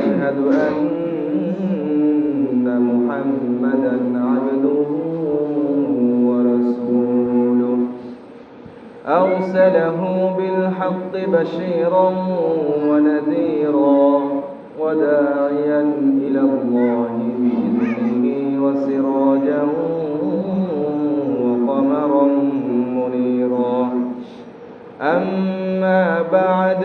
وأشهد أن محمدا عبده ورسوله. أرسله بالحق بشيرا ونذيرا وداعيا إلى الله بإذنه وسراجا وقمرا منيرا. أما بعد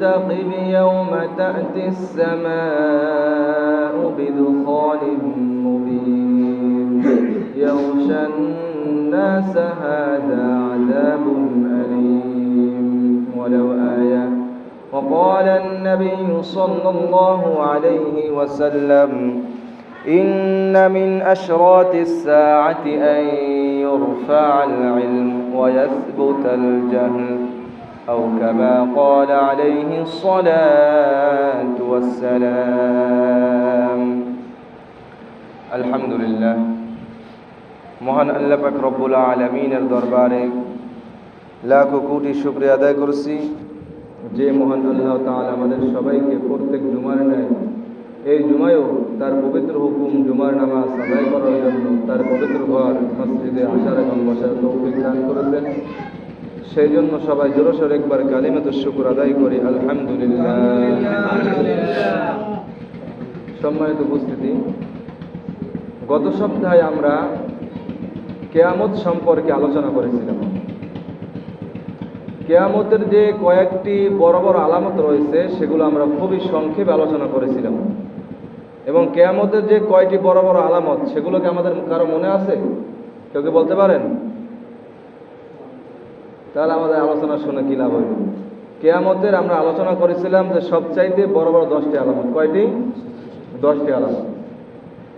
فارتقب يوم تأتي السماء بدخان مبين. يغشى الناس هذا عذاب أليم. ولو آية. وقال النبي صلى الله عليه وسلم إن من أشراط الساعة أن يرفع العلم ويثبت الجهل. أو كما قال عليه الصلاة والسلام الحمد لله মহান আল্লাহ পাক রব্বুল আলমিনের দরবারে লাখো কোটি শুক্রিয়া আদায় করছি যে মহান আল্লাহ তাআলা আমাদের সবাইকে প্রত্যেক জুমার নেয় এই জুমায়ও তার পবিত্র হুকুম জুমার নামাজ আদায় করার জন্য তার পবিত্র ঘর মসজিদে আসার এবং বসার তৌফিক দান করেছেন সেই জন্য সবাই জোরসোর একবার কালিমাত শুকুর আদায় করি আলহামদুলিল্লাহ। সম্মানিত উপস্থিতি গত সপ্তাহে আমরা কেয়ামত সম্পর্কে আলোচনা করেছিলাম। কেয়ামতের যে কয়েকটি বড় বড় আলামত রয়েছে সেগুলো আমরা খুবই সংক্ষেপে আলোচনা করেছিলাম। এবং কেয়ামতের যে কয়টি বড় বড় আলামত সেগুলোকে আমাদের কারও মনে আছে? কেউ কি বলতে পারেন? তাহলে আমাদের আলোচনা শুনে কি লাভ হইল? কেয়ামতের আমরা আলোচনা করেছিলাম যে সবচাইতে বড় বড় দশটি আলামত। কয়টি? দশটি আলামত।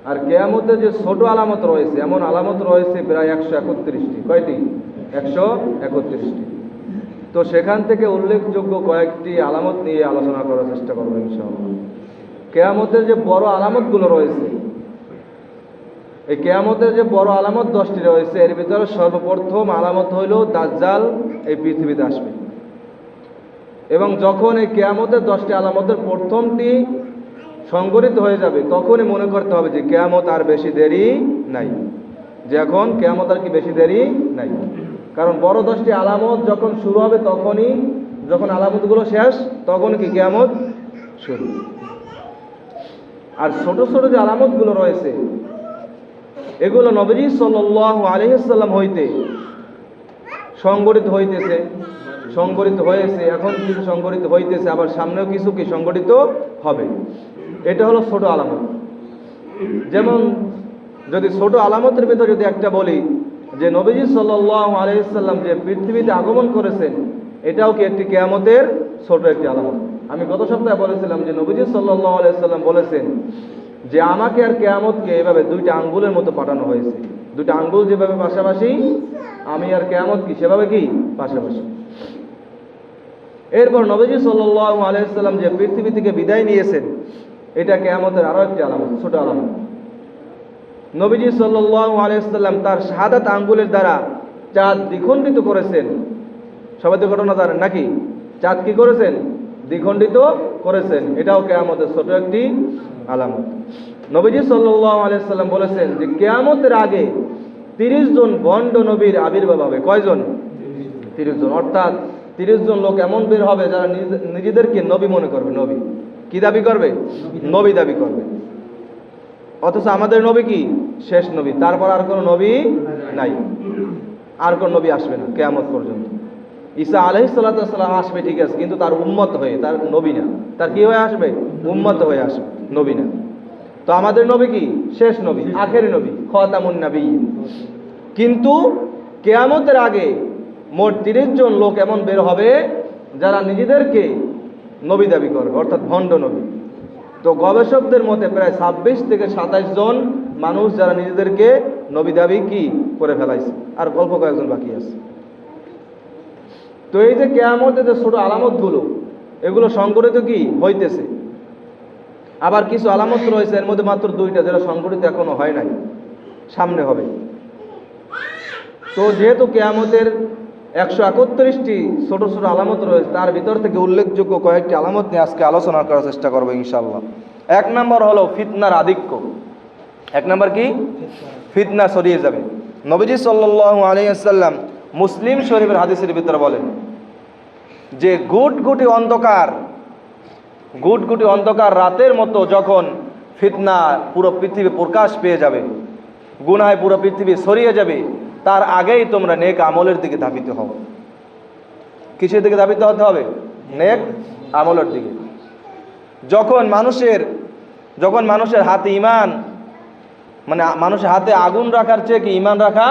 আর কেয়ামতের যে ছোট আলামত রয়েছে, এমন আলামত রয়েছে প্রায় একশো একত্রিশটি। কয়টি? একশো একত্রিশটি। তো সেখান থেকে উল্লেখযোগ্য কয়েকটি আলামত নিয়ে আলোচনা করার চেষ্টা করব ইনশাআল্লাহ। কেয়ামতের যে বড় আলামতগুলো রয়েছে এই কেয়ামতের যে বড় আলামত দশটি রয়েছে, এর ভিতরে সর্বপ্রথম আলামত হইল দাজ্জাল এই পৃথিবীতে আসবে। এবং যখন এই কেয়ামতের দশটি আলামতের প্রথমটি সংগঠিত হয়ে যাবে, তখনই মনে করতে হবে যে কেয়ামত আর বেশি দেরি নাই। যে এখন কেয়ামত আর কি বেশি দেরি নাই। কারণ বড় দশটি আলামত যখন শুরু হবে তখনই, যখন আলামতগুলো শেষ, তখন কি কেয়ামত শুরু? আর ছোট ছোট যে আলামতগুলো রয়েছে এগুলো নবীজি সাল্লাহ আলহিসাল্লাম হইতে সংগঠিত হইতেছে, সংগঠিত হয়েছে, এখন কিছু সংগঠিত হইতেছে, আবার সামনেও কিছু কি সংগঠিত হবে। এটা হলো ছোট আলামত। যেমন যদি ছোট আলামতের ভিতরে যদি একটা বলি, যে নবীজি সাল্লাহ আলহিসাল্লাম যে পৃথিবীতে আগমন করেছেন, এটাও কি একটি কেয়ামতের ছোট একটি আলামত? আমি গত সপ্তাহে বলেছিলাম যে নবীজি সাল্লাহ আলাইসাল্লাম বলেছেন যে আমাকে আর কেয়ামতকে এভাবে দুইটা আঙ্গুলের মতো পাঠানো হয়েছে। দুইটা আঙ্গুল যেভাবে পাশাপাশি, আমি আর কেয়ামত কি সেভাবে কি? পাশাপাশি। এরপর নবীজি সাল্লাহ আলাইসাল্লাম যে পৃথিবী থেকে বিদায় নিয়েছেন, এটা কেয়ামতের আরও একটি আলামত, ছোট আলামত। নবীজি সাল্লাল্লাহু আলাইহি সাল্লাম তার শাহাদাত আঙ্গুলের দ্বারা চাঁদ দ্বিখণ্ডিত করেছেন। সবাই তো ঘটনা জানেন নাকি? চাঁদ কি করেছেন? দ্বিখণ্ডিত করেছেন। এটাও কেয়ামতের ছোট একটি আলামত। নবীজি সাল্লাল্লাহু আলাইহি সাল্লাম বলেছেন যে, কেয়ামতের আগে তিরিশ জন বন্ড নবীর আবির্ভাব হবে। কয়জন? তিরিশ জন। অর্থাৎ তিরিশ জন লোক এমন বের হবে যারা নিজে- নিজেদেরকে নবী মনে করবে, নবী। কি দাবি করবে? নবী দাবি করবে। অথচ আমাদের নবী কি? শেষ নবী। তারপর আর কোনো নবী নাই। আর কোন নবী আসবে না, কেয়ামত পর্যন্ত। ঈসা আলহি সাল্লাম আসবে, ঠিক আছে, কিন্তু তার উম্মত হয়ে, তার নবী না। তার কি হয়ে আসবে? উম্মত হয়ে আসবে, নবী না। তো আমাদের নবী কি? শেষ নবী, আখেরি নবী, খতামুন নবী কিন্তু কেয়ামতের আগে মোট তিরিশ জন লোক এমন বের হবে যারা নিজেদেরকে নবী দাবি করবে, অর্থাৎ ভণ্ড নবী। তো গবেষকদের মতে প্রায় ছাব্বিশ থেকে সাতাইশ জন মানুষ যারা নিজেদেরকে নবী দাবি কি করে ফেলাইছে? আর গল্প কয়েকজন বাকি আছে। তো এই যে কেয়ামতের যে ছোটো আলামতগুলো এগুলো সংগঠিত কি? হইতেছে। আবার কিছু আলামত রয়েছে এর মধ্যে মাত্র দুইটা যেটা সংগঠিত এখনও হয় নাই। সামনে হবে। তো যেহেতু কেয়ামতের একশো একত্রিশটি ছোট ছোট আলামত রয়েছে তার ভিতর থেকে উল্লেখযোগ্য কয়েকটি আলামত নিয়ে আজকে আলোচনা করার চেষ্টা করব ইনশাল্লাহ এক নম্বর হলো ফিতনার আধিক্য। এক নম্বর কি? ফিতনা। সরিয়ে যাবে। নবীজি সাল্লাল্লাহু আলাইহি আসাল্লাম মুসলিম শরীফের হাদিসের ভিতরে বলেন যে গুট গুটি অন্ধকার, গুট গুটি অন্ধকার রাতের মতো যখন ফিতনা পুরো পৃথিবী প্রকাশ পেয়ে যাবে, গুনায় পুরো পৃথিবী সরিয়ে যাবে, তার আগেই তোমরা নেক আমলের দিকে ধাবিত হও। কিসের দিকে ধাবিত হতে হবে? নেক আমলের দিকে। যখন মানুষের যখন মানুষের হাতে ইমান মানে মানুষের হাতে আগুন রাখার চেয়ে কি ইমান রাখা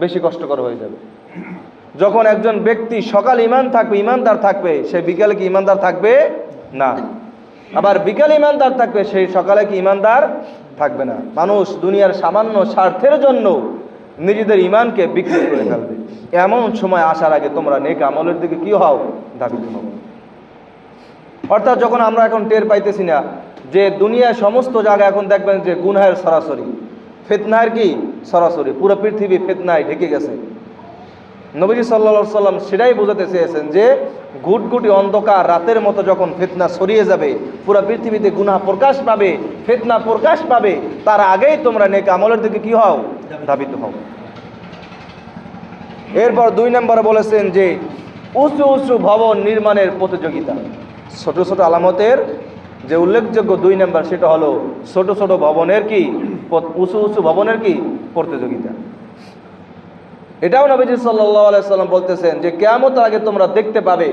বেশি কষ্টকর হয়ে যাবে? যখন একজন ব্যক্তি সকাল ইমান থাকবে, ইমানদার থাকবে, সে বিকালে কি ইমানদার থাকবে? না। আবার বিকাল ইমানদার থাকবে সেই সকালে কি ইমানদার থাকবে না। মানুষ দুনিয়ার সামান্য স্বার্থের জন্য নিজেদের ইমানকে বিক্রি করে ফেলবে। এমন সময় আসার আগে তোমরা নেক আমলের দিকে কি হও? হও। অর্থাৎ যখন আমরা এখন টের পাইতেছি না, যে দুনিয়ায় সমস্ত জায়গায় এখন দেখবেন যে গুনহায়ের সরাসরি। ফেতনায়ের কি? সরাসরি। পুরো পৃথিবী ফেতনায় ঢেকে গেছে। নবীজি সাল্লা সাল্লাম সেটাই বোঝাতে চেয়েছেন যে গুটগুটি অন্ধকার, রাতের মতো যখন ফেতনা সরিয়ে যাবে, পুরো পৃথিবীতে গুনাহ প্রকাশ পাবে, ফেতনা প্রকাশ পাবে, তার আগেই তোমরা নেক আমলের দিকে কি হও? ধাবিত হও। এরপর দুই নম্বরে বলেছেন যে উঁচু উঁচু ভবন নির্মাণের প্রতিযোগিতা। ছোট ছোট আলামতের যে উল্লেখযোগ্য দুই নম্বর, সেটা হলো ছোট ছোট ভবনের কি, উঁচু উঁচু ভবনের কি, প্রতিযোগিতা। এটাও নবীজি সাল্লাহ সাল্লাম বলতেছেন যে কেয়ামতের আগে তোমরা দেখতে পাবে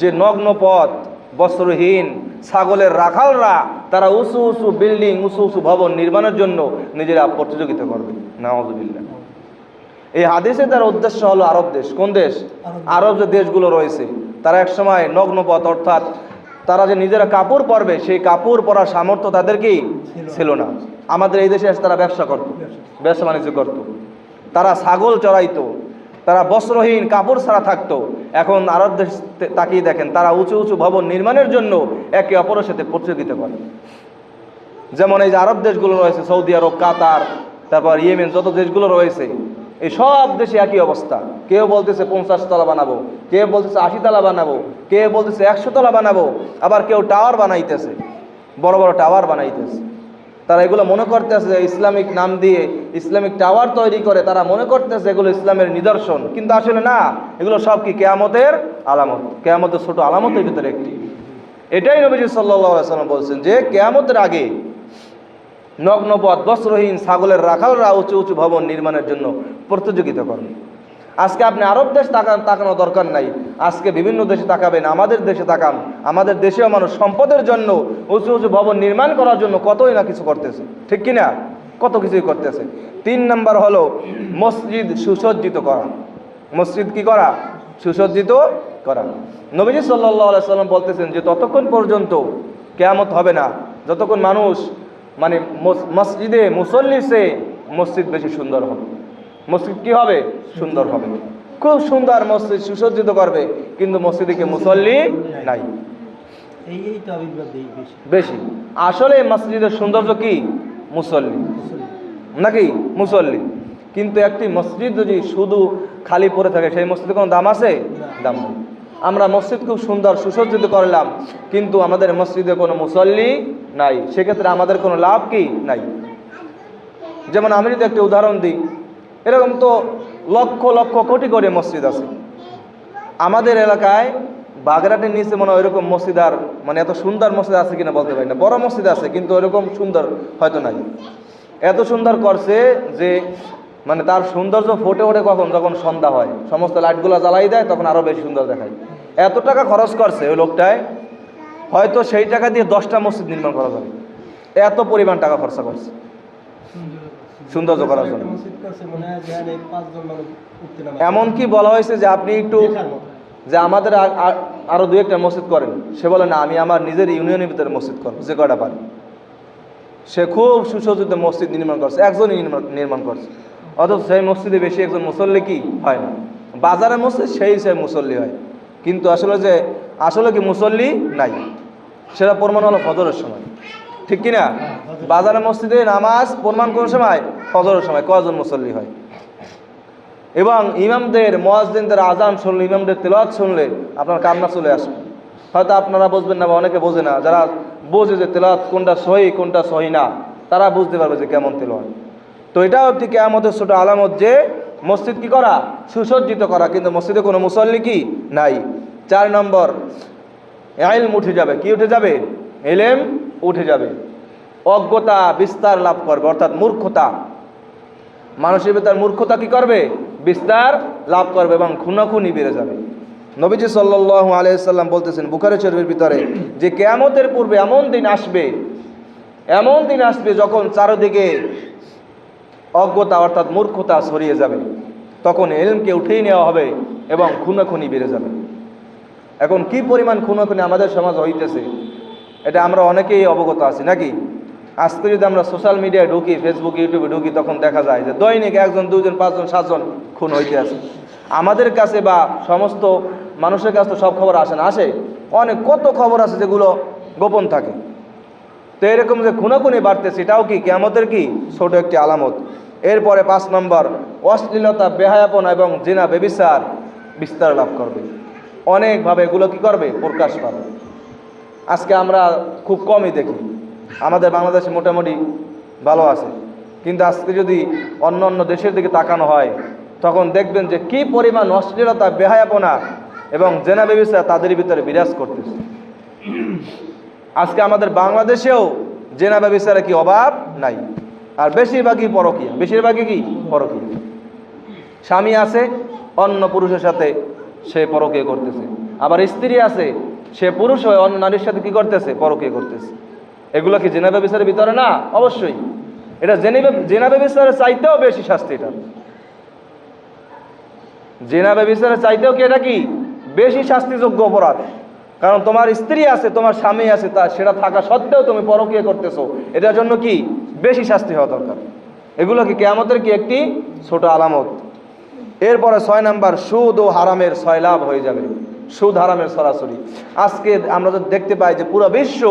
যে নগ্ন পথ বস্ত্রহীন ছাগলের রাখালরা তারা উঁচু উঁচু বিল্ডিং উঁচু উঁচু ভবন নির্মাণের জন্য নিজেরা প্রতিযোগিতা করবে। নাওয়াজুবিল্লাহ এই হাদিসে তার উদ্দেশ্য হলো আরব দেশ। কোন দেশ? আরব যে দেশগুলো রয়েছে তারা একসময় নগ্ন পথ অর্থাৎ তারা যে নিজেরা কাপড় পরবে সেই কাপড় পরার সামর্থ্য তাদেরকেই ছিল না। আমাদের এই দেশে এসে তারা ব্যবসা করত। ব্যবসা বাণিজ্য করত। তারা ছাগল চড়াইতো, তারা বস্ত্রহীন, কাপড় ছাড়া থাকতো। এখন আরব দেশ তাকিয়ে দেখেন, তারা উঁচু উঁচু ভবন নির্মাণের জন্য একে অপরের সাথে প্রতিযোগিতা করে। যেমন এই যে আরব দেশগুলো রয়েছে, সৌদি আরব, কাতার, তারপর ইয়েমেন, যত দেশগুলো রয়েছে, এই সব দেশে একই অবস্থা। কেউ বলতেছে পঞ্চাশ তলা বানাবো, কেউ বলতেছে আশি তলা বানাবো, কেউ বলতেছে একশো তলা বানাবো, আবার কেউ টাওয়ার বানাইতেছে, বড় বড় টাওয়ার বানাইতেছে। তারা এগুলো মনে করতেছে ইসলামিক নাম দিয়ে ইসলামিক টাওয়ার তৈরি করে, তারা মনে করতেছে এগুলো ইসলামের নিদর্শন। কিন্তু আসলে না, এগুলো সব কি কেয়ামতের আলামত? কেয়ামতের ছোট আলামতের ভিতরে একটি। এটাই নবীজি সাল্লাহ সাল্লাম বলছেন যে, কেয়ামতের আগে নগ্নপথ, বস্ত্রহীন, ছাগলের রাখালরা উঁচু উঁচু ভবন নির্মাণের জন্য প্রতিযোগিতা করেন আজকে আপনি আরব দেশ তাকান তাকানো দরকার নাই। আজকে বিভিন্ন দেশে তাকাবেন, আমাদের দেশে তাকান। আমাদের দেশেও মানুষ সম্পদের জন্য উঁচু উঁচু ভবন নির্মাণ করার জন্য কতই না কিছু করতেছে। ঠিক কিনা কত কিছুই করতেছে। তিন নাম্বার হলো মসজিদ সুসজ্জিত করা। মসজিদ কি করা? সুসজ্জিত করা। নবীজি সাল্লাহ সাল্লাম বলতেছেন যে, ততক্ষণ পর্যন্ত কেয়ামত হবে না। যতক্ষণ মানুষ মানে মসজিদে মুসল্লি সে মসজিদ বেশি সুন্দর হবে। মসজিদ কি হবে? সুন্দর হবে। খুব সুন্দর মসজিদ সুসজ্জিত করবে কিন্তু মসজিদে কি মুসল্লি নাই। বেশি। বেশি। আসলে মসজিদের সৌন্দর্য কি? মুসল্লি। নাকি? মুসল্লি। কিন্তু একটি মসজিদ যদি শুধু খালি পড়ে থাকে সেই মসজিদে কোনো দাম আছে? দাম নেই। আমরা মসজিদ খুব সুন্দর সুসজ্জিত করলাম কিন্তু আমাদের মসজিদে কোনো মুসল্লি নাই। সেক্ষেত্রে আমাদের কোনো লাভ কি? নাই। যেমন আমি যদি একটি উদাহরণ দিই এরকম তো লক্ষ লক্ষ কোটি কোটি মসজিদ আছে। আমাদের এলাকায় বাগেরহাটের নিচে মনে হয় ওইরকম মসজিদ আর মানে এত সুন্দর মসজিদ আছে কিনা বলতে পারি না। বড় মসজিদ আছে, কিন্তু ওইরকম সুন্দর হয়তো নাই। এত সুন্দর করছে যে মানে তার সৌন্দর্য ফোটে ওঠে কখন? যখন সন্ধ্যা হয়। সমস্ত লাইটগুলো জ্বালাই দেয়, তখন আরও বেশি সুন্দর দেখায়। এত টাকা খরচ করছে ওই লোকটায়, হয়তো সেই টাকা দিয়ে দশটা মসজিদ নির্মাণ করা যাবে। এত পরিমাণ টাকা খরচা করছে। সৌন্দর্য করার জন্য। এমনকি বলা হয়েছে যে আপনি একটু যে আমাদের আর- দু একটা মসজিদ করেন, সে বলে, না, আমি আমার নিজের ইউনিয়নের ভিতরে মসজিদ করব, যে কয়টা পারি। সে খুব সুসজ্জিত মসজিদ নির্মাণ করছে, একজনই নির্মাণ- নির্মাণ করছে। অথচ সেই মসজিদে বেশি একজন মুসল্লি কি? হয় না। বাজারে মসজিদ, সেই সে মুসল্লি হয়। কিন্তু আসলে যে, আসলে কি মুসল্লি? নাই। সেটা প্রমাণ হলো ফজরের সময়। ঠিক কিনা? বাজারে মসজিদে নামাজ প্রমাণ কোন সময়? ফজরের সময়। কজন মুসল্লি হয়? এবং ইমামদের মোয়াজদিনদের আজান শুনলে, ইমামদের তেলাওয়াত শুনলে আপনার কান্না চলে আসবে। হয়তো আপনারা বুঝবেন না বা অনেকে বোঝে না, যারা বোঝে যে তেলাওয়াত কোনটা সহি কোনটা সহি না, তারা বুঝতে পারবে যে কেমন তেলাওয়াত। তো এটাও একটি কেয়ামতের ছোট আলামত যে মসজিদ কি করা? সুসজ্জিত করা। কিন্তু মসজিদে কোনো মুসল্লি কি? নাই। চার নম্বর, এলম উঠে যাবে। কি উঠে যাবে? এলেম উঠে যাবে। অজ্ঞতা বিস্তার লাভ করবে, অর্থাৎ মূর্খতা। মানুষের ভিতর মূর্খতা কি করবে? বিস্তার লাভ করবে এবং খুনাখুনি বেড়ে যাবে। নবীজি সাল্লাহ আলাইসাল্লাম বলতেছেন, বুখারি শরীফের ভিতরে, যে কেয়ামতের পূর্বে এমন দিন আসবে, এমন দিন আসবে যখন চারদিকে অজ্ঞতা অর্থাৎ মূর্খতা ছড়িয়ে যাবে। তখন এলমকে উঠেই নেওয়া হবে এবং খুনাখুনি বেড়ে যাবে। এখন কি পরিমাণ খুনাখুনি আমাদের সমাজ হইতেছে? এটা আমরা অনেকেই অবগত আছি, নাকি? আজকে যদি আমরা সোশ্যাল মিডিয়ায় ঢুকি ফেসবুক ইউটিউবে ঢুকি, তখন দেখা যায় যে দৈনিক একজন দুজন পাঁচজন, সাতজন খুন হইতে আছে। আমাদের কাছে বা সমস্ত মানুষের কাছে তো সব খবর আসে না, আসে? অনেক কত খবর আছে যেগুলো গোপন থাকে। তো এরকম যে খুনাখুনি বাড়তেছে, এটাও কি কেমতের কি? ছোট একটি আলামত। এরপরে পাঁচ নম্বর, অশ্লীলতা, বেহায়াপনা এবং জেনা, বেবিচার বিস্তার লাভ করবে। অনেকভাবে এগুলো কি করবে? প্রকাশ পাবে। আজকে আমরা খুব কমই দেখি। আমাদের বাংলাদেশে মোটামুটি ভালো আছে। কিন্তু আজকে যদি অন্য অন্য দেশের দিকে তাকানো হয়, তখন দেখবেন যে কি পরিমাণ অশ্লীলতা বেহায়াপনা এবং জেনা ব্যবসা তাদের ভিতরে বিরাজ করতেছে। আজকে আমাদের বাংলাদেশেও জেনা ব্যবসারে কি অভাব? নাই। আর বেশিরভাগই পরকীয়া। বেশিরভাগই কি? পরকীয়া। স্বামী আছে, অন্য পুরুষের সাথে সে পরকীয় করতেছে। আবার স্ত্রী আছে সে পুরুষ হয়ে অন্য নারীর সাথে কি করতেছে? পরকীয় করতেছে। এগুলো কি জেনা ব্যবসারের ভিতরে? না, অবশ্যই। এটা জেনেবে জেনাবে ব্যবসারের চাইতেও বেশি শাস্তি এটা। জেনাবে ব্যবসারের চাইতেও কি এটা কি? বেশি শাস্তিযোগ্য অপরাধ। কারণ তোমার স্ত্রী আছে, তোমার স্বামী আছে, তা সেটা থাকা সত্ত্বেও তুমি পরকীয় করতেছো। এটার জন্য কি? বেশি শাস্তি হওয়া দরকার। এগুলো কি কেয়ামতের কি একটি ছোট আলামত? এরপরে ছয় নাম্বার, সুদ ও হারামের ছয় লাভ হয়ে যাবে। সুদ হারামের সরাসরি। আজকে আমরা তো দেখতে পাই যে পুরো বিশ্ব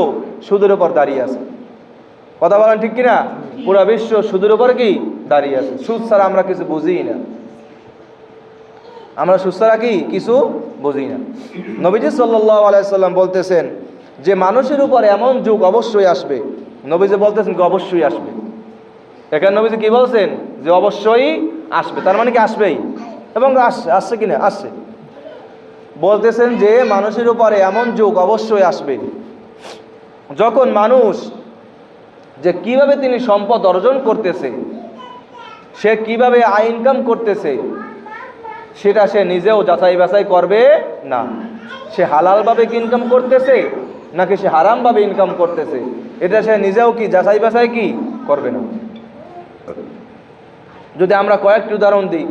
সুদের উপর দাঁড়িয়ে আছে। কথা বলেন ঠিক কিনা? পুরো বিশ্ব সুদের উপর কি দাঁড়িয়ে আছে? সুদ ছাড়া আমরা কিছু বুঝি না। আমরা সুস্থরা কি কিছু বুঝি না। নবীজি আলাইসাল্লাম বলতেছেন যে মানুষের উপর এমন যুগ অবশ্যই আসবে। নবীজি বলতেছেন কি অবশ্যই আসবে। এখানে নবীজি কি বলছেন? যে অবশ্যই আসবে। তার মানে কি আসবেই? এবং আসছে আসছে কি না? আসছে। বলতেছেন যে মানুষের উপরে এমন যুগ অবশ্যই আসবে। যখন মানুষ যে কীভাবে তিনি সম্পদ অর্জন করতেছে, সে কীভাবে আয় ইনকাম করতেছে, সেটা সে নিজেও যাচাই বাছাই করবে না। সে হালালভাবে কি ইনকাম করতেছে, নাকি সে হারামভাবে ইনকাম করতেছে, এটা সে নিজেও কি যাচাই বাছাই কি করবে না? যদি আমরা কয়েকটি উদাহরণ দিই,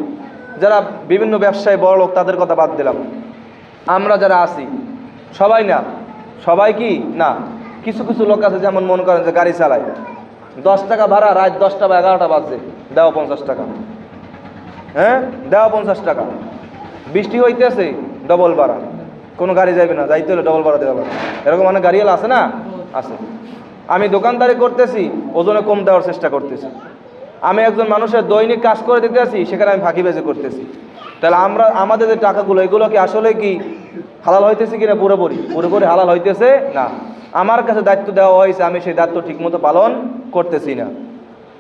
যারা বিভিন্ন ব্যবসায় বড় লোক তাদের কথা বাদ দিলাম। আমরা যারা আছি, সবাই না, সবাই কি? না। কিছু কিছু লোক আছে যেমন মনে করেন যে গাড়ি চালায়। দশ টাকা ভাড়া, রাত দশটা বা এগারোটা বাজছে দেওয়া পঞ্চাশ টাকা। হ্যাঁ? দেওয়া পঞ্চাশ টাকা। বৃষ্টি হইতেছে ডবল ভাড়া। কোনো গাড়ি যাইবে না, যাইতে হলে ডবল ভাড়া দেওয়া এরকম অনেক গাড়িওয়ালা আছে না? আছে। আমি দোকানদারি করতেছি, ওজনে কম দেওয়ার চেষ্টা করতেছি। আমি একজন মানুষের দৈনিক কাজ করে দিতে আসি সেখানে আমি ফাঁকি ফাঁকিবাজি করতেছি। তাহলে আমরা, আমাদের যে টাকাগুলো, এগুলো কি আসলে কি হালাল হইতেছে কিনা পুরোপুরি? পুরোপুরি হালাল হইতেছে? না। আমার কাছে দায়িত্ব দেওয়া হয়েছে, আমি সেই দায়িত্ব ঠিকমতো পালন করতেছি না।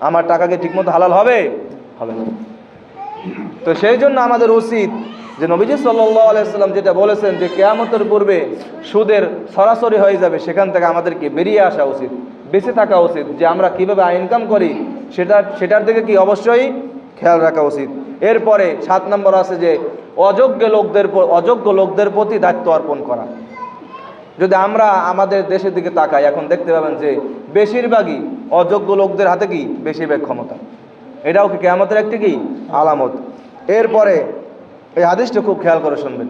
আমার টাকাকে ঠিকমতো হালাল হবে? হবে না। তো সেই জন্য আমাদের উচিত যে নবীজি আলাইসাল্লাম যেটা বলেছেন যে কেয়ামতের পূর্বে সুদের সরাসরি হয়ে যাবে, সেখান থেকে আমাদেরকে বেরিয়ে আসা উচিত, বেঁচে থাকা উচিত, যে আমরা কীভাবে ইনকাম করি, সেটা, সেটার দিকে কি অবশ্যই খেয়াল রাখা উচিত। এরপরে সাত নম্বর আছে যে অযোগ্য লোকদের অযোগ্য লোকদের প্রতি দায়িত্ব অর্পণ করা। যদি আমরা আমাদের দেশের দিকে তাকাই, এখন দেখতে পাবেন যে বেশিরভাগই অযোগ্য লোকদের হাতে কি? বেশিরভাগ ক্ষমতা। এটাও কি কেয়ামতের একটি কি? আলামত। এরপরে এই হাদিসটা খুব খেয়াল করে শুনবেন।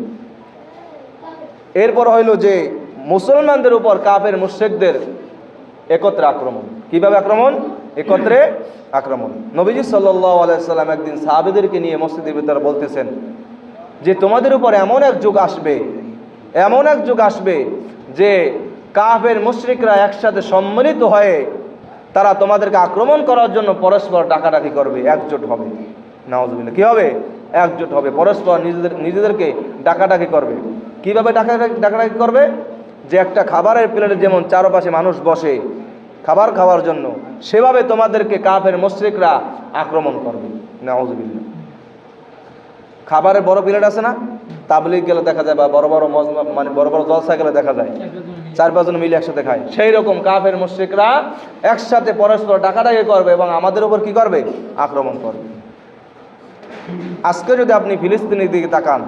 এরপর হইল যে মুসলমানদের উপর কাফের মুশ্রিকদের একত্রে আক্রমণ। কীভাবে আক্রমণ? একত্রে আক্রমণ। নবীজি আলাইসাল্লাম একদিন সাহাবেদেরকে নিয়ে মসজিদের ভিতরে বলতেছেন যে, তোমাদের উপর এমন এক যুগ আসবে, এমন এক যুগ আসবে যে কাফের মুশরিকরা একসাথে সম্মিলিত হয়ে তারা তোমাদেরকে আক্রমণ করার জন্য পরস্পর ডাকাডাকি করবে। একজোট হবে। নাওজবিল্লা কি হবে? একজোট হবে। পরস্পর নিজেদের, নিজেদেরকে ডাকাডাকি করবে। কীভাবে ডাকাডাকি ডাকাডাকি করবে? যে একটা খাবারের প্লেটে যেমন চারপাশে মানুষ বসে খাবার খাওয়ার জন্য সেভাবে তোমাদেরকে কাফের মুশরিকরা আক্রমণ করবে। নাওজবিল্লা খাবারের বড় প্লেট আছে না? তাবলিগ গেলে দেখা যায় বা বড় বড় মানে বড় বড় জলসা গেলে দেখা যায়। চার পাঁচজন মিলে একসাথে খায়। সেই রকম কাফের মুশ্রিকরা একসাথে পরস্পর ডাকাডাকি করবে এবং আমাদের উপর কি করবে? আক্রমণ করবে। আজকে যদি আপনি ফিলিস্তিনের দিকে তাকান,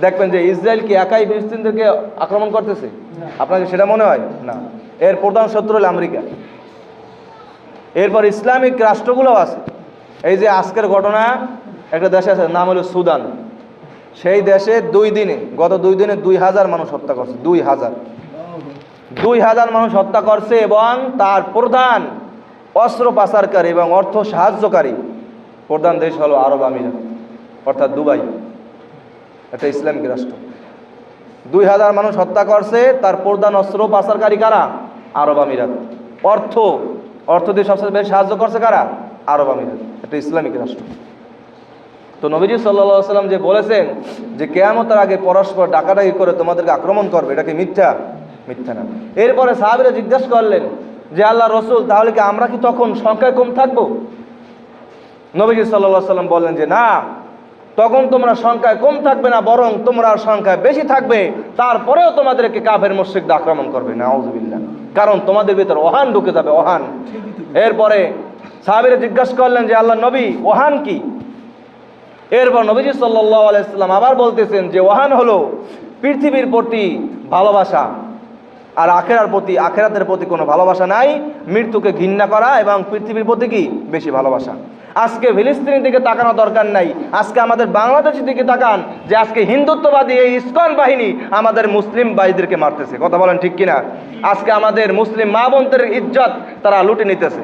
দেখবেন যে ইসরায়েল কি একাই ফিলিস্তিনদেরকে আক্রমণ করতেছে? আপনাকে সেটা মনে হয়? না। এর প্রধান শত্রু হল আমেরিকা। এরপর ইসলামিক রাষ্ট্রগুলো আছে। এই যে আজকের ঘটনা, একটা দেশে আছে, নাম হলো সুদান। সেই দেশে দুই দিনে, গত দুই দিনে দুই হাজার মানুষ হত্যা করছে, দুই হাজার। দুই হাজার মানুষ হত্যা করছে এবং তার প্রধান অস্ত্র পাচারকারী এবং অর্থ সাহায্যকারী প্রধান দেশ হলো আরব আমিরাত, অর্থাৎ দুবাই। একটা ইসলামিক রাষ্ট্র। দুই হাজার মানুষ হত্যা করছে, তার প্রধান অস্ত্র পাচারকারী কারা? আরব আমিরাত। অর্থ অর্থ দিয়ে সবচেয়ে বেশি সাহায্য করছে কারা? আরব আমিরাত, একটা ইসলামিক রাষ্ট্র। তো নবীজি সাল্লা সাল্লাম যে বলেছেন যে কেয়ামতার আগে পরস্পর ডাকাডাকি করে তোমাদেরকে আক্রমণ করবে, এটা কি মিথ্যা? মিথ্যা না। এরপরে সাহাবিরা জিজ্ঞাসা করলেন যে আল্লাহ রসুল, তাহলে কি আমরা কি তখন সংখ্যায় কম থাকব? নবীজি সাল্লা সাল্লাম বললেন যে না, তখন তোমরা সংখ্যায় কম থাকবে না, বরং তোমরা সংখ্যায় বেশি থাকবে, তারপরেও তোমাদেরকে কাফের মসজিদ আক্রমণ করবে। না আউজবিল্লা কারণ তোমাদের ভিতর ওহান ঢুকে যাবে ওহান এরপরে সাহাবিরা জিজ্ঞাসা করলেন যে আল্লাহ নবী ওহান কি? এরপর নবীজি সাল্লাহ আলাইসাল্লাম আবার বলতেছেন যে ওহান হলো পৃথিবীর প্রতি ভালোবাসা আর আখেরার প্রতি, আখেরাতের প্রতি কোনো ভালোবাসা নাই। মৃত্যুকে ঘৃণা করা এবং পৃথিবীর প্রতি কি? বেশি ভালোবাসা। আজকে ফিলিস্তিনের দিকে তাকানো দরকার নাই। আজকে আমাদের বাংলাদেশের দিকে তাকান যে আজকে হিন্দুত্ববাদী এই ইস্কন বাহিনী আমাদের মুসলিম ভাইদেরকে মারতেছে। কথা বলেন ঠিক কিনা? আজকে আমাদের মুসলিম মা বোনদের ইজ্জত তারা লুটে নিতেছে।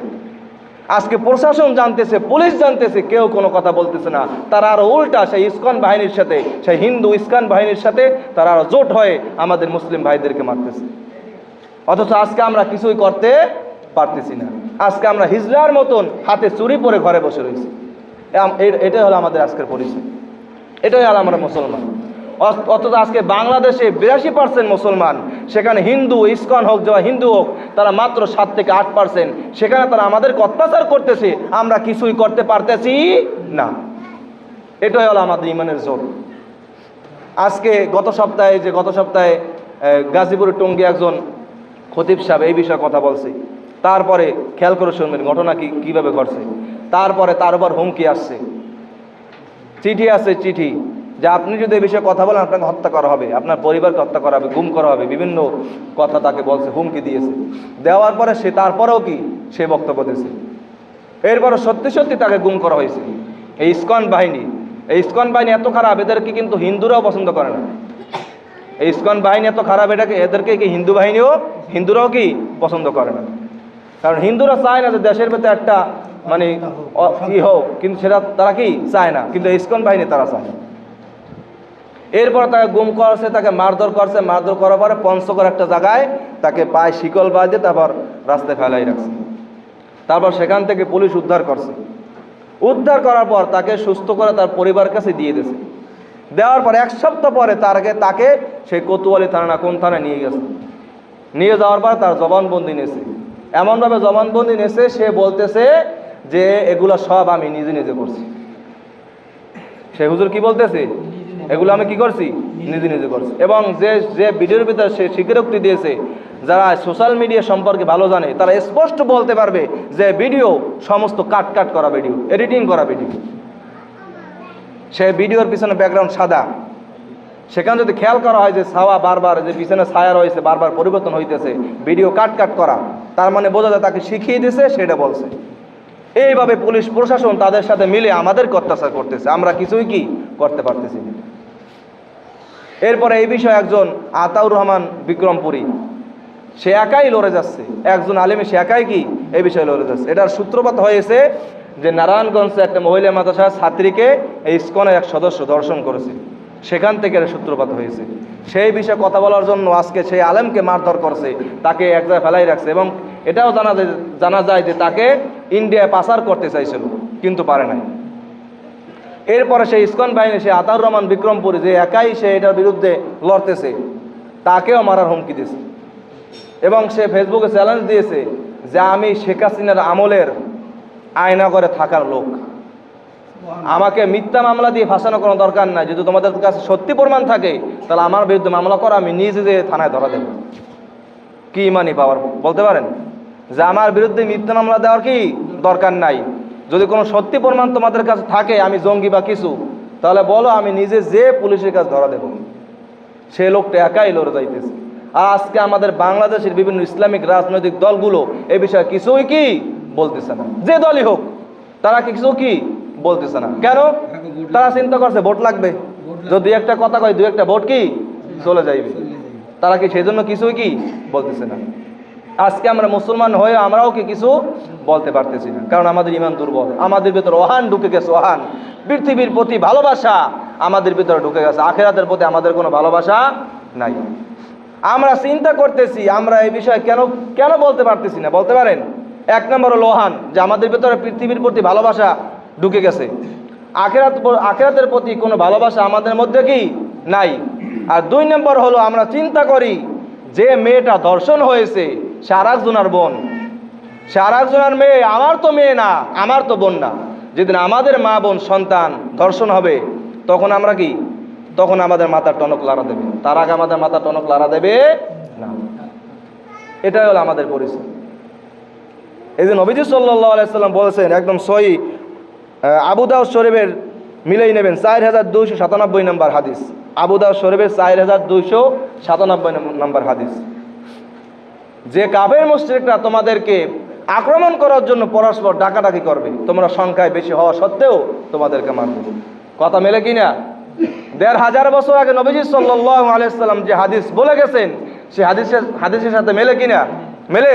আজকে প্রশাসন জানতেছে, পুলিশ জানতেছে, কেউ কোনো কথা বলতেছে না। তারা আরও উল্টা সেই ইস্কন বাহিনীর সাথে, সেই হিন্দু ইস্কন বাহিনীর সাথে তারা আরও জোট হয়ে আমাদের মুসলিম ভাইদেরকে মারতেছে। অথচ আজকে আমরা কিছুই করতে পারতেছি না। আজকে আমরা হিজলার মতন হাতে চুরি পরে ঘরে বসে রয়েছি। এটাই হলো আমাদের আজকের পরিচয়। এটাই হলো আমরা মুসলমান। অথ- অথচ আজকে বাংলাদেশে বিরাশি পার্সেন্ট মুসলমান, সেখানে হিন্দু, ইস্কন হোক বা হিন্দু হোক, তারা মাত্র সাত থেকে আট পার্সেন্ট সেখানে তারা আমাদেরকে অত্যাচার করতেছে, আমরা কিছুই করতে পারতেছি না। এটাই হলো আমাদের ইমানের জোর। আজকে গত সপ্তাহে যে গত সপ্তাহে গাজীপুরের টঙ্গী একজন খতিব সাহেব এই বিষয়ে কথা বলছে। তারপরে খেয়াল করে শুনবেন, ঘটনা কি, কীভাবে ঘটছে। তারপরে তার উপর হুমকি আসছে। চিঠি আসছে চিঠি, যে আপনি যদি এই বিষয়ে কথা বলেন, আপনাকে হত্যা করা হবে, আপনার পরিবারকে হত্যা করা হবে, গুম করা হবে, বিভিন্ন কথা তাকে বলছে, হুমকি দিয়েছে। দেওয়ার পরে সে, তারপরেও কি, সে বক্তব্য দিয়েছে। এরপরে সত্যি সত্যি তাকে গুম করা হয়েছে। এই ইস্কন বাহিনী, এই ইস্কন বাহিনী এত খারাপ, এদেরকে কিন্তু হিন্দুরাও পছন্দ করে না। এই ইস্কন বাহিনী এত খারাপ, এটাকে, এদেরকে কি হিন্দু বাহিনীও, হিন্দুরাও কি পছন্দ করে না? কারণ হিন্দুরা চায় না যে দেশের ভেতরে একটা মানে ই হোক কিন্তু সেটা তারা কি চায় না কিন্তু ইস্কন বাহিনী তারা চায় এরপর তাকে গুম করছে তাকে মারধর করছে মারধর করার পরে পঞ্চকর একটা জায়গায় তাকে পায়ে শিকল বাঁধে তারপর রাস্তায় ফেলাই রাখছে। তারপর সেখান থেকে পুলিশ উদ্ধার করছে। উদ্ধার করার পর তাকে সুস্থ করে তার পরিবার কাছে দিয়ে দিয়েছে। দেওয়ার পর এক সপ্তাহ পরে তারকে তাকে সেই কোতোয়ালি থানা কোন থানায় নিয়ে গেছে। নিয়ে যাওয়ার পর তার জবানবন্দি নিয়েছে। এমনভাবে জবানবন্দি নিয়েছে, সে বলতেছে যে এগুলো সব আমি নিজে নিজে করছি। সে হুজুর কি বলতেছে? এগুলো আমি কি করছি? নিজে নিজে করছি। এবং যে যে ভিডিওর ভিতরে সে স্বীকারোক্তি দিয়েছে, যারা সোশ্যাল মিডিয়া সম্পর্কে ভালো জানে, তারা স্পষ্ট বলতে পারবে যে ভিডিও সমস্ত কাট কাট করা ভিডিও, এডিটিং করা ভিডিও। সে ভিডিওর পিছনে ব্যাকগ্রাউন্ড সাদা। সেখানে যদি খেয়াল করা হয় যে ছাওয়া বারবার, যে পিছনে ছায়া রয়েছে, বারবার পরিবর্তন হইতেছে, ভিডিও কাট কাট করা, তার মানে বোঝা যায় তাকে শিখিয়ে দিছে, সেটা বলছে। এইভাবে পুলিশ, প্রশাসন তাদের সাথে মিলে আমাদেরকে অত্যাচার করতেছে। আমরা কিছুই কি করতে পারতেছি এরপরে এই বিষয়ে একজন আতাউর রহমান বিক্রমপুরী, সে একাই লড়ে যাচ্ছে। একজন আলেমে, সে একাই কি এই বিষয়ে লড়ে যাচ্ছে। এটার সূত্রপাত হয়েছে যে নারায়ণগঞ্জে একটা মহিলা মাদ্রাসার ছাত্রীকে এই ইস্কনের এক সদস্য দর্শন করেছে। সেখান থেকে সূত্রপাত হয়েছে। সেই বিষয়ে কথা বলার জন্য আজকে সেই আলেমকে মারধর করছে, তাকে এক জায়গায় ফেলাই রাখছে এবং এটাও জানা যায় জানা যায় যে তাকে ইন্ডিয়ায় পাচার করতে চাইছিল, কিন্তু পারে নাই। এরপরে সেই ইস্কন বাহিনী সে আতাউর রহমান বিক্রমপুরী যে একাই সে এটার বিরুদ্ধে লড়তেছে, তাকেও মারার হুমকি দিয়েছে এবং সে ফেসবুকে চ্যালেঞ্জ দিয়েছে যে আমি শেখ হাসিনার আমলের আয়না করে থাকার লোক। আমাকে মিথ্যা মামলা দিয়ে ফাঁসানো কোনো দরকার নাই। যদি তোমাদের কাছে সত্যি প্রমাণ থাকে, তাহলে আমার বিরুদ্ধে মামলা করো, আমি নিজে যে থানায় ধরা দেবো। কি ইমানি পাওয়ার বলতে পারেন? যে আমার বিরুদ্ধে মিথ্যা মামলা দেওয়ার কি দরকার নাই। যদি কোনো সত্যি প্রমাণ তোমাদের কাছে থাকে, আমি জঙ্গি বা কিছু, তাহলে বলো আমি নিজে যে পুলিশের কাছে ধরা দেব। সে লোকটা একাই লড়ে যাইতেছে। আর আজকে আমাদের বাংলাদেশের বিভিন্ন ইসলামিক রাজনৈতিক দলগুলো এ বিষয়ে কিছুই কি বলতেছে না। যে দলই হোক, তারা কিছু কি বলতেছে না। কেন? তারা চিন্তা করছে, ভোট লাগবে। যদি একটা কথা কয় দু একটা ভোট কি? চলে যাইবে। তারা কি সেই জন্য কিছুই কি? বলতেছে না। আজকে আমরা মুসলমান হয়ে আমরাও কি কিছু বলতে পারতেছি না। কারণ আমাদের ইমান দুর্বল। আমাদের ভিতরে ওহান ঢুকে গেছে, ওহান। পৃথিবীর প্রতি ভালোবাসা আমাদের ভিতরে ঢুকে গেছে। আখেরাতের প্রতি আমাদের কোনো ভালোবাসা নাই। আমরা চিন্তা করতেছি, আমরা এই বিষয়ে কেন কেন বলতে পারতেছি না? বলতে পারেন? এক নম্বর হলো ওহান, যে আমাদের ভিতরে পৃথিবীর প্রতি ভালোবাসা ঢুকে গেছে। আখেরাত আখেরাতের প্রতি কোনো ভালোবাসা আমাদের মধ্যে কি? নাই। আর দুই নম্বর হলো, আমরা চিন্তা করি, যে মেয়েটা ধর্ষণ হয়েছে সে আর বোন। সে আর মেয়ে আমার তো মেয়ে না, আমার তো বোন না। যেদিন আমাদের মা বোন সন্তান ধর্ষণ হবে, তখন আমরা কি? তখন আমাদের মাথার টনক লাড়া দেবে। তার আগে আমাদের মাথার টনক লাড়া দেবে না। এটাই হলো আমাদের পরিচয়। এই যে নবীজি সাল্লাহ আলাইসাল্লাম বলেছেন, একদম সই আবুদাউ শরীফের মিলেই নেবেন চার হাজার দুইশো সাতানব্বই নম্বর হাদিস। আবুদাউ শরীফের চার হাজার দুইশো সাতানব্বই নম্বর হাদিস। যে কাবের মুশ্রিকরা তোমাদেরকে আক্রমণ করার জন্য পরস্পর ডাকাডাকি করবে, তোমরা সংখ্যায় বেশি হওয়া সত্ত্বেও তোমাদেরকে মারবে। কথা মেলে কি না দেড় হাজার বছর আগে নবীজি আলাইসাল্লাম যে হাদিস বলে গেছেন, সে হাদিসের হাদিসের সাথে মেলে কিনা? মেলে?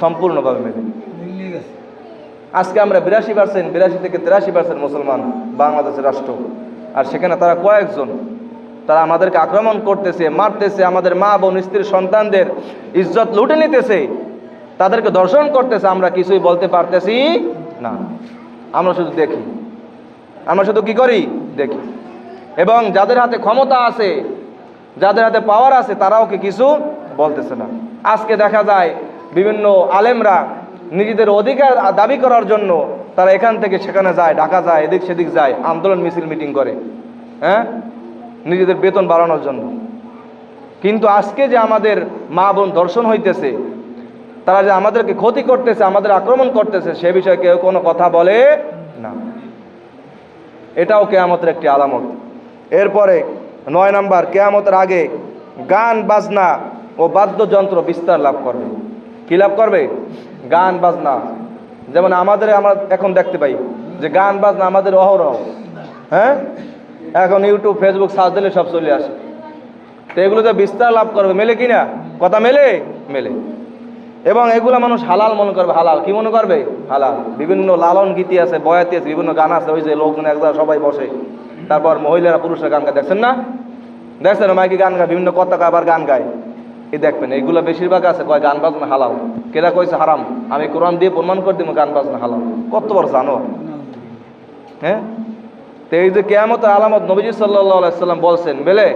সম্পূর্ণভাবে মেলে। আজকে আমরা বিরাশি পার্সেন্ট, বিরাশি থেকে তিরাশি পার্সেন্ট মুসলমান বাংলাদেশের রাষ্ট্র। আর সেখানে তারা কয়েকজন, তারা আমাদেরকে আক্রমণ করতেছে, মারতেছে, আমাদের মা বোন স্ত্রীর সন্তানদের ইজ্জত লুটে নিতেছে, তাদেরকে দর্শন করতেছে, আমরা কিছুই বলতে পারতেছি না। আমরা শুধু দেখি। আমরা শুধু কি করি? দেখি। এবং যাদের হাতে ক্ষমতা আছে, যাদের হাতে পাওয়ার আছে, তারাও কি কিছু বলতেছে না। আজকে দেখা যায় বিভিন্ন আলেমরা নিজেদের অধিকার দাবি করার জন্য তারা এখান থেকে সেখানে যায়, ঢাকা যায়, এদিক সেদিক যায়, আন্দোলন মিছিল মিটিং করে হ্যাঁ? নিজেদের বেতন বাড়ানোর জন্য। কিন্তু আজকে যে আমাদের মা বোন দর্শন হইতেছে, তারা যে আমাদেরকে ক্ষতি করতেছে, আমাদের আক্রমণ করতেছে, সে বিষয়ে কেউ কোনো কথা বলে না। এটাও কেয়ামতের একটি আলামত। এরপরে নয় নাম্বার, কেয়ামতের আগে গান, বাজনা ও বাদ্যযন্ত্র বিস্তার লাভ করবে। কি লাভ করবে? গান, বাজনা। যেমন আমাদের আমরা এখন দেখতে পাই যে গান, বাজনা আমাদের অহরহ। হ্যাঁ? এখন ইউটিউব ফেসবুক সার্চ দিলে সব চলে আসে। তো এগুলোতে বিস্তার লাভ করবে, মেলে কি না? কথা মেলে? মেলে। এবং এগুলো মানুষ হালাল মনে করবে, হালাল। কি মনে করবে? হালাল। বিভিন্ন লালন গীতি আছে, বয়াতি আছে, বিভিন্ন গান আছে, ওই যে লোকজন একদম সবাই বসে। তারপর মহিলারা পুরুষরা গান গায়। দেখছেন না? দেখছেন? মাইকে গান গায়, বিভিন্ন কথা আবার গান গায়। এই দেখবেন এইগুলো বেশিরভাগ আছে, কয় গান বাজনা হালাল। কেরা কইছে হারাম? আমি কোরআন দিয়ে প্রমাণ করে দিব গান বাজনা হালাল। কত বড় জানো হ্যাঁ? তো এই যে কেয়ামত আলামত নবীজি সাল্লাম বলছেন, মেলে?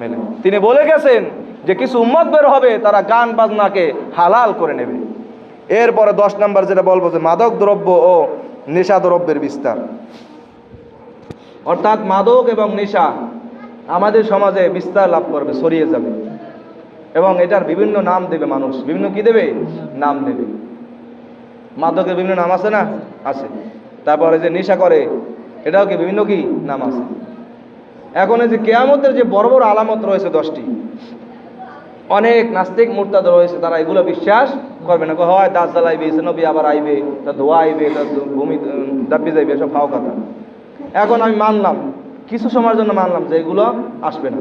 মেলে। তিনি বলে গেছেন যে কিছু উম্মত বের হবে, তারা গান বাজনাকে হালাল করে নেবে। এরপরে দশ নম্বর যেটা বলব যে মাদক দ্রব্য ও নেশা দ্রব্যের বিস্তার। অর্থাৎ মাদক এবং নেশা আমাদের সমাজে বিস্তার লাভ করবে, ছড়িয়ে যাবে। এবং এটার বিভিন্ন নাম দেবে মানুষ। বিভিন্ন কি দেবে? নাম দেবে। মাদকের বিভিন্ন নাম আছে না? আছে। তারপরে যে নেশা করে, এটাও কি বিভিন্ন কি? নাম আছে। এখন এই যে কেয়ামতের যে বড় বড় আলামত রয়েছে দশটি, অনেক নাস্তিক মুরতাদ রয়েছে, তারা এগুলো বিশ্বাস করবে না। হয় দাস জ্বালাইবে নবী আবার আইবে তা ধোয়া আইবে তা ভূমি দাপি যাইবে সব ফাও কথা। এখন আমি মানলাম, কিছু সময়ের জন্য মানলাম যে এগুলো আসবে না।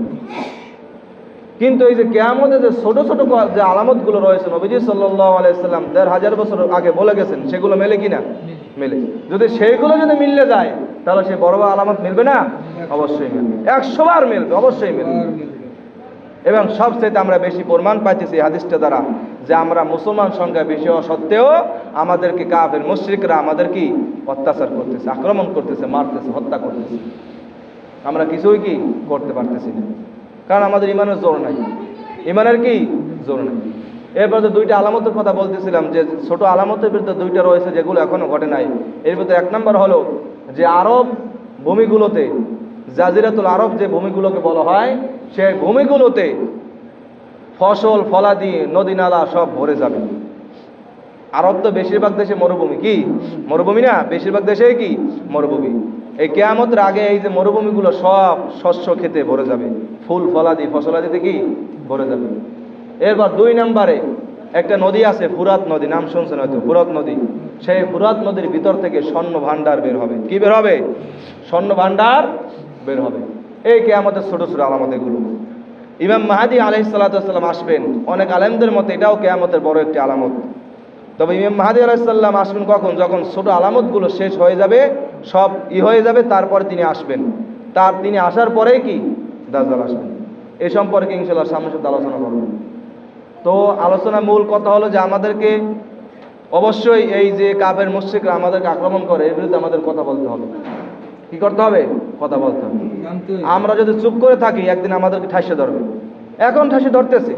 কিন্তু এই যে কেয়ামতে যে ছোট ছোট যে আলামতগুলো রয়েছে, নবীজি সাল্লাহ আলাইসাল্লাম দেড় হাজার বছর আগে বলে গেছেন, সেগুলো মেলে কিনা? মেলে। যদি সেইগুলো যদি মিললে যায়, তাহলে সেই বড় আলামত মিলবে না? অবশ্যই মিলবে। একশোবার মিলবে, অবশ্যই মিলবে। এবং সবচেয়ে আমরা বেশি প্রমাণ পাইতেছি হাদিসটা দ্বারা, যে আমরা মুসলমান সংখ্যা বেশি হওয়া সত্ত্বেও আমাদেরকে কাফের মুশ্রিকরা আমাদের কি? অত্যাচার করতেছে, আক্রমণ করতেছে, মারতেছে, হত্যা করতেছে। আমরা কিছুই কি? করতে পারতেছি না। কারণ আমাদের ইমানের জোর নাই। ইমানের কি? জোর নাই। এরপর যে দুইটা আলামতের কথা বলতেছিলাম, যে ছোট আলামতের ভিতরে দুইটা রয়েছে যেগুলো এখনও ঘটে নাই। এর ভিতরে এক নম্বর হলো যে আরব ভূমিগুলোতে, জাজিরাতুল আরব যে ভূমিগুলোকে বলা হয়, সে ভূমিগুলোতে ফসল, ফলাদি, নদী, নালা সব ভরে যাবে। আরব তো বেশিরভাগ দেশে মরুভূমি। কি? মরুভূমি না? বেশিরভাগ দেশেই কি? মরুভূমি। এই কেয়ামতের আগে এই যে মরুভূমিগুলো সব শস্য খেতে ভরে যাবে। ফুল, ফলাদি, ফসলাদিতে কি? ভরে যাবে। এরপর দুই নম্বরে একটা নদী আছে ফুরাত নদী, নাম শুনছেন হয়তো, ফুরাত নদী। সেই ফুরাত নদীর ভিতর থেকে স্বর্ণ ভাণ্ডার বের হবে। কি বের হবে? স্বর্ণ ভাণ্ডার বের হবে। এই কেয়ামতের ছোট ছোট আলামত এগুলো। ইমাম মাহাদি আলহ সাল্লাম আসবেন। অনেক আলেমদের মতে এটাও কেয়ামতের বড় একটি আলামত। তবে ইমাম মাহাদি আলাইসাল্লাম আসবেন কখন? যখন ছোট আলামতগুলো শেষ হয়ে যাবে সব ই হয়ে যাবে, তারপরে তিনি আসবেন। তার তিনি আসার পরেই কি? দাজ্জাল আসবেন। এ সম্পর্কে ইনশাল্লাহ সামনে সাথে আলোচনা করবেন তো আলোচনা মূল কথা হলো যে আমাদেরকে অবশ্যই এই যে কাপের মুশ্রিকরা আমাদেরকে আক্রমণ করে, এর বিরুদ্ধে আমাদের কথা বলতে হবে। কি করতে হবে? কথা বলতে হবে। আমরা যদি চুপ করে থাকি, একদিন আমাদেরকে ঠাসে ধরবে। এখন ঠাসে ধরতেছে।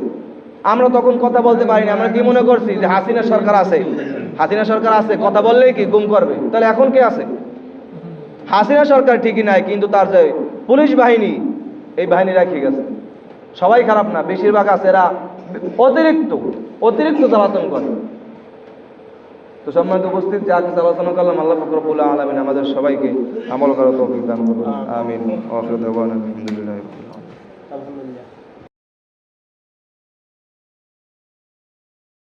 আমরা তখন কথা বলতে পারিনি। আমরা কি মনে করছি যে হাসিনা সরকার আছে? হাসিনা সরকার আছে, কথা বললেই কি গুম করবে? তাহলে এখন কে আছে? হাসিনা সরকার ঠিকই নাই কিন্তু তার যে পুলিশ বাহিনী এই বাহিনী রাখিয়ে গেছে। সবাই খারাপ না বেশিরভাগ আছে এরা অতিরিক্ত অতিরিক্ত জ্বালাতন করে। তো সম্মানিত উপস্থিত যা কিছু আলোচনা করলাম আল্লাহ ফকরবুল্লাহ আলমিন আমাদের সবাইকে আমল করার তৌফিক দান করুন। আমিন। আলহামদুলিল্লাহ।